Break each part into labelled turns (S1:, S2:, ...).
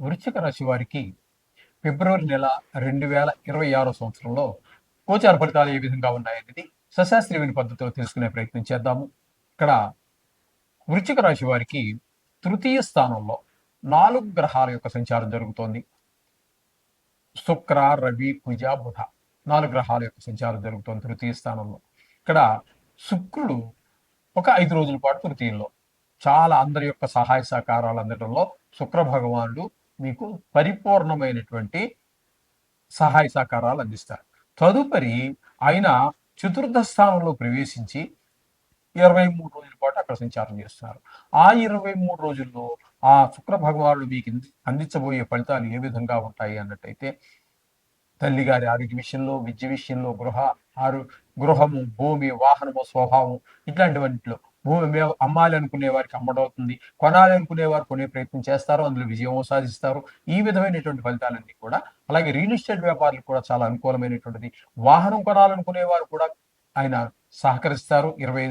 S1: వృశ్చిక రాశి వారికి ఫిబ్రవరి నెల రెండు వేల ఇరవై ఆరో సంవత్సరంలో గోచార ఫలితాలు ఏ విధంగా ఉన్నాయనేది సశాస్త్రీయమైన పద్ధతిలో తెలుసుకునే ప్రయత్నం చేద్దాము. ఇక్కడ వృశ్చిక రాశి వారికి తృతీయ స్థానంలో నాలుగు గ్రహాల యొక్క సంచారం జరుగుతోంది. శుక్ర రవి కుజ బుధ నాలుగు గ్రహాల యొక్క సంచారం జరుగుతోంది తృతీయ స్థానంలో. ఇక్కడ శుక్రుడు ఒక ఐదు రోజుల పాటు తృతీయంలో. చాలా అందరి యొక్క సహాయ సహకారాలు అందడంలో శుక్ర భగవానుడు మీకు పరిపూర్ణమైనటువంటి సహాయ సహకారాలు అందిస్తారు. తదుపరి ఆయన చతుర్థ స్థానంలో ప్రవేశించి ఇరవై మూడు రోజుల పాటు అక్కడ సంచారం చేస్తున్నారు. ఆ ఇరవై మూడు రోజుల్లో ఆ శుక్ర భగవానుడు మీకు అందించబోయే ఫలితాలు ఏ విధంగా ఉంటాయి అన్నట్టయితే తల్లిగారి ఆరోగ్య విషయంలో విద్య విషయంలో గృహ ఆరు గృహము భూమి వాహనము స్వభావం ఇట్లాంటివన్నిట్లో భూమి అమ్మాలి అనుకునే వారికి అమ్మడవుతుంది. కొనాలి అనుకునే వారు కొనే ప్రయత్నం చేస్తారు. అందులో విజయం సాధిస్తారు. ఈ విధమైనటువంటి ఫలితాలన్నీ కూడా అలాగే రియల్ ఎస్టేట్ వ్యాపారులకు కూడా చాలా అనుకూలమైనటువంటిది. వాహనం కొనాలనుకునే వారు కూడా ఆయన సహకరిస్తారు. ఇరవై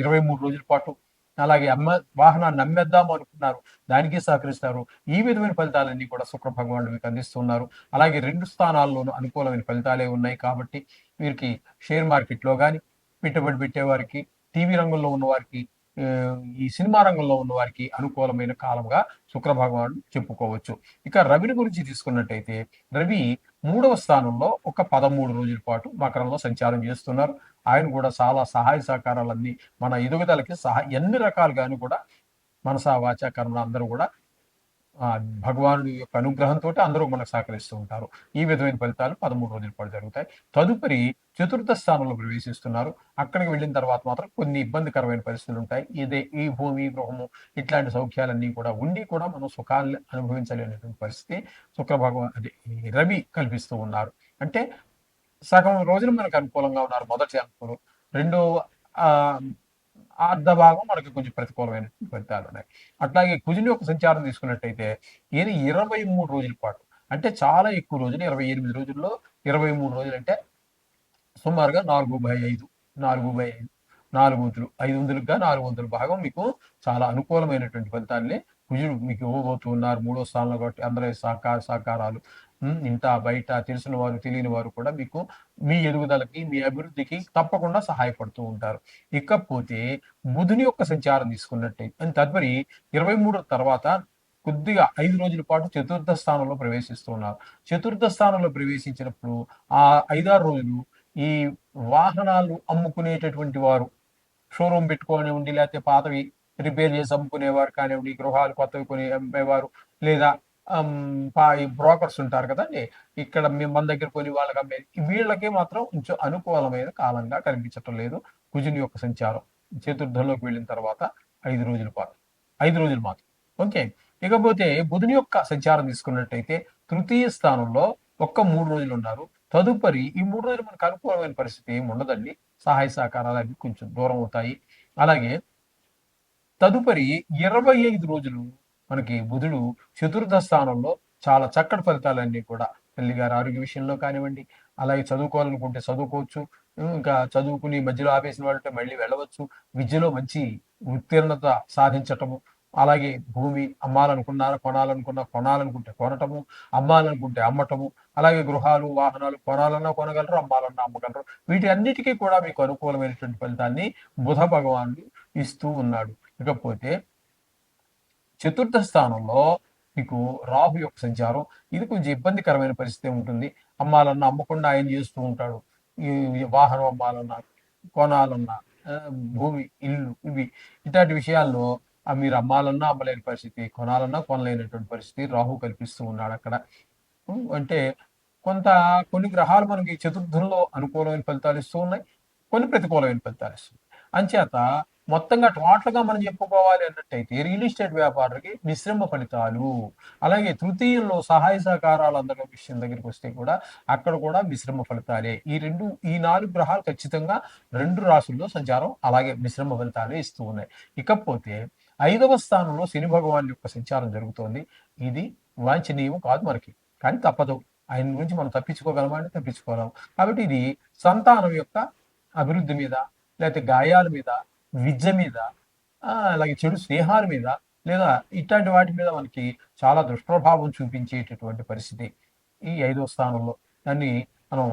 S1: ఇరవై మూడు రోజుల పాటు. అలాగే అమ్మ వాహనాన్ని అమ్మేద్దాం అనుకున్నారు. దానికి సహకరిస్తారు. ఈ విధమైన ఫలితాలన్నీ కూడా శుక్ర భగవానుడు మీకు అందిస్తున్నారు. అలాగే రెండు స్థానాల్లోనూ అనుకూలమైన ఫలితాలే ఉన్నాయి కాబట్టి వీరికి షేర్ మార్కెట్లో కానీ పెట్టుబడి పెట్టేవారికి టీవీ రంగంలో ఉన్న వారికి ఈ సినిమా రంగంలో ఉన్న వారికి అనుకూలమైన కాలంగా శుక్ర చెప్పుకోవచ్చు. ఇక రవిని గురించి తీసుకున్నట్టయితే రవి మూడవ స్థానంలో ఒక పదమూడు రోజుల పాటు మకరంలో సంచారం చేస్తున్నారు. ఆయన కూడా చాలా సహాయ సహకారాలన్నీ మన ఎదుగుదలకి సహా ఎన్ని రకాలుగాను కూడా మనసా వాచ కర్మ అందరూ కూడా భగవానుడి యొక్క అనుగ్రహంతో అందరూ మనకు సహకరిస్తూ ఉంటారు. ఈ విధమైన ఫలితాలు పదమూడు రోజుల పాటు జరుగుతాయి. తదుపరి చతుర్థ స్థానంలో ప్రవేశిస్తున్నారు. అక్కడికి వెళ్ళిన తర్వాత మాత్రం కొన్ని ఇబ్బందికరమైన పరిస్థితులు ఉంటాయి. ఇదే ఈ భూమి గృహము ఇట్లాంటి సౌఖ్యాలన్నీ కూడా ఉండి కూడా మనం సుఖాన్ని అనుభవించలేనటువంటి పరిస్థితి శుక్ర భగవాన్ అదే రవి కల్పిస్తూ ఉన్నారు. అంటే సగం రోజులు మనకు అనుకూలంగా ఉన్నారు. మొదటి అనుకూలం. రెండో అర్ధ భాగం మనకి కొంచెం ప్రతికూలమైన ఫలితాలు ఉన్నాయి. అట్లాగే కుజుని యొక్క సంచారం తీసుకున్నట్టయితే ఇది ఇరవై మూడు రోజుల పాటు అంటే చాలా ఎక్కువ రోజులు ఇరవై ఎనిమిది రోజుల్లో ఇరవై మూడు రోజులు అంటే సుమారుగా నాలుగు బై ఐదు నాలుగు బై ఐదు నాలుగు వంతులు ఐదు వందలుగా నాలుగు వందల భాగం మీకు చాలా అనుకూలమైనటువంటి ఫలితాన్ని కుజుడు మీకు ఇవ్వబోతూ ఉన్నారు. మూడో స్థానంలో కాబట్టి అందరి సహకార సహకారాలు ఇంట బయట తెలిసిన వారు తెలియని వారు కూడా మీకు మీ ఎదుగుదలకి మీ అభివృద్ధికి తప్పకుండా సహాయపడుతూ ఉంటారు. ఇకపోతే బుధుని యొక్క సంచారం తీసుకున్నట్టయితే తదుపరి ఇరవై మూడు తర్వాత కొద్దిగా ఐదు రోజుల పాటు చతుర్థ స్థానంలో ప్రవేశిస్తున్నారు చతుర్థ స్థానంలో ప్రవేశించినప్పుడు ఆ ఐదారు రోజులు ఈ వాహనాలు అమ్ముకునేటటువంటి వారు షోరూమ్ పెట్టుకోనివ్వండి లేకపోతే పాతవి రిపేర్ చేసి అమ్ముకునేవారు కానివ్వండి గృహాలు కొత్తవి కొని అమ్మేవారు బ్రోకర్స్ ఉంటారు కదండి. ఇక్కడ మేము మన దగ్గర కొన్ని వాళ్ళకి అమ్మే వీళ్ళకి మాత్రం కొంచెం అనుకూలమైన కాలంగా కనిపించటం లేదు. కుజుని యొక్క సంచారం చతుర్థంలోకి వెళ్ళిన తర్వాత ఐదు రోజుల పాటు. ఐదు రోజులు మాత్రం. ఓకే. ఇకపోతే బుధుని యొక్క సంచారం తీసుకున్నట్టయితే తృతీయ స్థానంలో ఒక్క మూడు రోజులు ఉన్నారు. తదుపరి ఈ మూడు రోజులు మనకు అనుకూలమైన పరిస్థితి ఏమి ఉండదండి. సహాయ సహకారాలు అవి కొంచెం దూరం అవుతాయి. అలాగే తదుపరి ఇరవై ఐదు రోజులు మనకి బుధుడు చతుర్థ స్థానంలో చాలా చక్కటి ఫలితాలన్నీ కూడా తల్లిగారి ఆరోగ్య విషయంలో కానివ్వండి అలాగే చదువుకోవాలనుకుంటే చదువుకోవచ్చు ఇంకా చదువుకుని మధ్యలో ఆపేసిన వాళ్ళంటే మళ్ళీ వెళ్ళవచ్చు. విద్యలో మంచి ఉత్తీర్ణత సాధించటము అలాగే భూమి అమ్మాలనుకున్నారా కొనాలనుకున్నా కొనాలనుకుంటే కొనటము అమ్మాలనుకుంటే అమ్మటము అలాగే గృహాలు వాహనాలు కొనాలన్నా కొనగలరు అమ్మాలన్నా అమ్మగలరు. వీటి అన్నిటికీ కూడా మీకు అనుకూలమైనటువంటి ఫలితాన్ని బుధ భగవానుడు ఇస్తూ ఉన్నాడు. ఇకపోతే చతుర్థ స్థానంలో మీకు రాహు యొక్క సంచారం. ఇది కొంచెం ఇబ్బందికరమైన పరిస్థితి ఉంటుంది. అమ్మాలన్నా అమ్మకుండా ఆయన చేస్తూ ఉంటాడు. ఈ వాహనం అమ్మాలన్నా కొనాలన్నా భూమి ఇల్లు ఇవి ఇట్లాంటి విషయాల్లో మీరు అమ్మాలన్నా అమ్మలేని పరిస్థితి కొనాలన్నా కొనలేనటువంటి పరిస్థితి రాహు కల్పిస్తూ ఉన్నాడు అక్కడ. అంటే కొంత కొన్ని గ్రహాలు మనకి చతుర్థంలో అనుకూలమైన ఫలితాలు ఇస్తూ ఉన్నాయి. కొన్ని ప్రతికూలమైన ఫలితాలు ఇస్తున్నాయి అంచేత మొత్తంగా టోటల్గా మనం చెప్పుకోవాలి అన్నట్టయితే రియల్ ఎస్టేట్ వ్యాపారులకి మిశ్రమ ఫలితాలు అలాగే తృతీయంలో సహాయ సహకారాలు అందరి విషయం దగ్గరికి వస్తే కూడా అక్కడ కూడా మిశ్రమ ఫలితాలే. ఈ రెండు ఈ నాలుగు గ్రహాలు ఖచ్చితంగా రెండు రాసుల్లో సంచారం అలాగే మిశ్రమ ఫలితాలే ఇస్తూ ఉన్నాయి. ఇకపోతే ఐదవ స్థానంలో శని భగవాన్ యొక్క సంచారం జరుగుతోంది. ఇది వాంఛనీయం కాదు మనకి కానీ తప్పదు. ఆయన గురించి మనం తప్పించుకోగలమా అంటే తప్పించుకోగలం కాబట్టి ఇది సంతానం యొక్క అభివృద్ధి మీద లేకపోతే గాయాల మీద విద్య మీద అలాగే చెడు స్నేహాల మీద లేదా ఇట్లాంటి వాటి మీద మనకి చాలా దుష్ప్రభావం చూపించేటటువంటి పరిస్థితి ఈ ఐదో స్థానంలో. దాన్ని మనం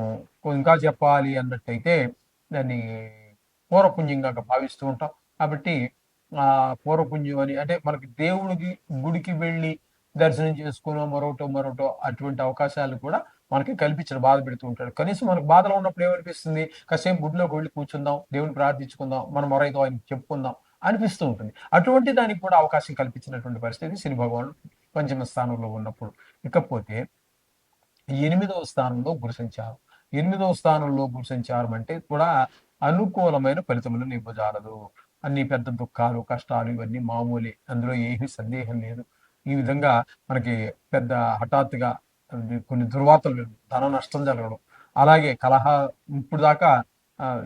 S1: ఇంకా చెప్పాలి అన్నట్టయితే దాన్ని పూర్వపుణ్యంగా భావిస్తూ ఉంటాం. కాబట్టి ఆ పూర్వపుణ్యం అని అంటే మనకి దేవుడికి గుడికి వెళ్ళి దర్శనం చేసుకునో మరొకటో మరొకటో అటువంటి అవకాశాలు కూడా మనకి కల్పించడం బాధ పెడుతూ ఉంటాడు. కనీసం మనకు బాధలో ఉన్నప్పుడు ఏమనిపిస్తుంది? కాసేపు గుడిలోకి వెళ్ళి కూర్చుందాం దేవుని ప్రార్థించుకుందాం మనం మరైతే ఆయన చెప్పుకుందాం అనిపిస్తూ ఉంటుంది. అటువంటి దానికి కూడా అవకాశం కల్పించినటువంటి పరిస్థితి శని భగవానుడు పంచమ స్థానంలో ఉన్నప్పుడు. ఇకపోతే ఎనిమిదవ స్థానంలో గురు సంచారం. ఎనిమిదవ స్థానంలో గురు సంచారం అంటే కూడా అనుకూలమైన ఫలితములు నివ్వజాలదు అన్ని పెద్ద దుఃఖాలు కష్టాలు ఇవన్నీ మామూలే. అందులో ఏమీ సందేహం లేదు. ఈ విధంగా మనకి పెద్ద హఠాత్తుగా కొన్ని దుర్వార్తలు ధన నష్టం జరగడం. అలాగే కలహ ఇప్పుడు దాకా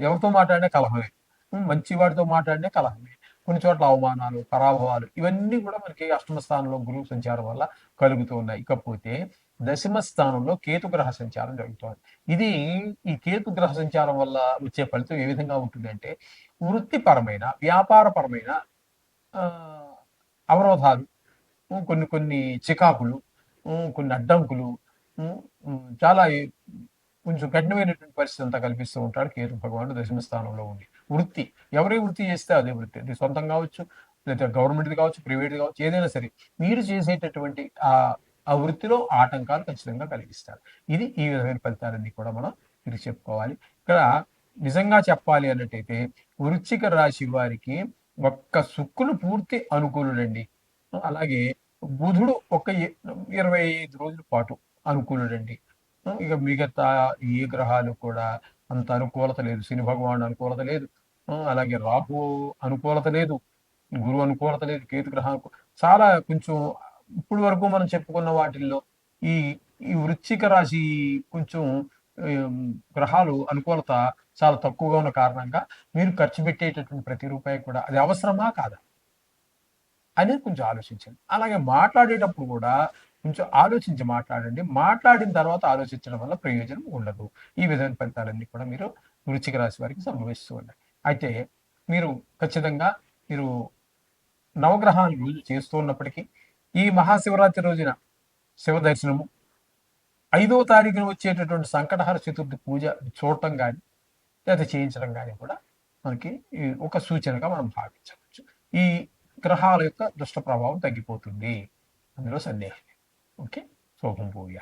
S1: ఎవరితో మాట్లాడినా కలహమే. మంచి వాడితో మాట్లాడినా కలహమే. కొన్ని చోట్ల అవమానాలు పరాభవాలు ఇవన్నీ కూడా మనకి అష్టమ స్థానంలో గురువు సంచారం వల్ల కలుగుతూ ఉన్నాయి. ఇకపోతే దశమ స్థానంలో కేతు గ్రహ సంచారం జరుగుతుంది. ఇది ఈ కేతు గ్రహ సంచారం వల్ల వచ్చే ఫలితం ఏ విధంగా ఉంటుందంటే వృత్తిపరమైన వ్యాపారపరమైన అవరోధాలు కొన్ని కొన్ని చికాకులు కొన్ని అడ్డంకులు చాలా కొంచెం కఠినమైనటువంటి పరిస్థితి అంతా కల్పిస్తూ ఉంటాడు కేతు భగవానుడు దశమ స్థానంలో ఉండి. వృత్తి ఎవరి వృత్తి చేస్తే అదే వృత్తి. అది సొంతం కావచ్చు లేదా గవర్నమెంట్ది కావచ్చు ప్రైవేట్ కావచ్చు ఏదైనా సరే. మీరు చేసేటటువంటి ఆ ఆ వృత్తిలో ఆటంకాలు ఖచ్చితంగా కలిగిస్తారు. ఇది ఈ విధమైన ఫలితాలన్నీ కూడా మనం మీరు చెప్పుకోవాలి. ఇక్కడ నిజంగా చెప్పాలి అన్నట్టయితే వృచ్చిక రాశి వారికి ఒక్క సుక్కులు పూర్తి అనుకూలుడండి. అలాగే బుధుడు ఒక ఇరవై ఐదు రోజుల పాటు అనుకూలుడండి. ఇక మిగతా ఏ గ్రహాలు కూడా అంత అనుకూలత లేదు. శని భగవానుడు అనుకూలత లేదు. అలాగే రాహు అనుకూలత లేదు. గురువు అనుకూలత లేదు. కేతు గ్రహం చాలా కొంచెం ఇప్పుడు వరకు మనం చెప్పుకున్న వాటిల్లో ఈ ఈ వృశ్చిక రాశి కొంచెం గ్రహాలు అనుకూలత చాలా తక్కువగా ఉన్న కారణంగా మీరు ఖర్చు పెట్టేటటువంటి ప్రతి రూపాయి కూడా అది అవసరమా కాదా? అనేది కొంచెం ఆలోచించండి. అలాగే మాట్లాడేటప్పుడు కూడా కొంచెం ఆలోచించి మాట్లాడండి. మాట్లాడిన తర్వాత ఆలోచించడం వల్ల ప్రయోజనం ఉండదు. ఈ విధమైన ఫలితాలన్నీ కూడా మీరు వృచ్చిక రాశి వారికి సంభవిస్తూ ఉన్నాయి అయితే మీరు ఖచ్చితంగా మీరు నవగ్రహాలు రోజు చేస్తూ ఉన్నప్పటికీ ఈ మహాశివరాత్రి రోజున శివ దర్శనము ఐదో తారీఖున వచ్చేటటువంటి సంకటహర చతుర్థి పూజ చూడటం కానీ లేదా చేయించడం కానీ కూడా మనకి ఈ ఒక సూచనగా మనం భావించవచ్చు. ఈ గ్రహాల యొక్క దుష్ట ప్రభావం తగ్గిపోతుంది. అందులో సందేహం ఓకే? శోభం పూజ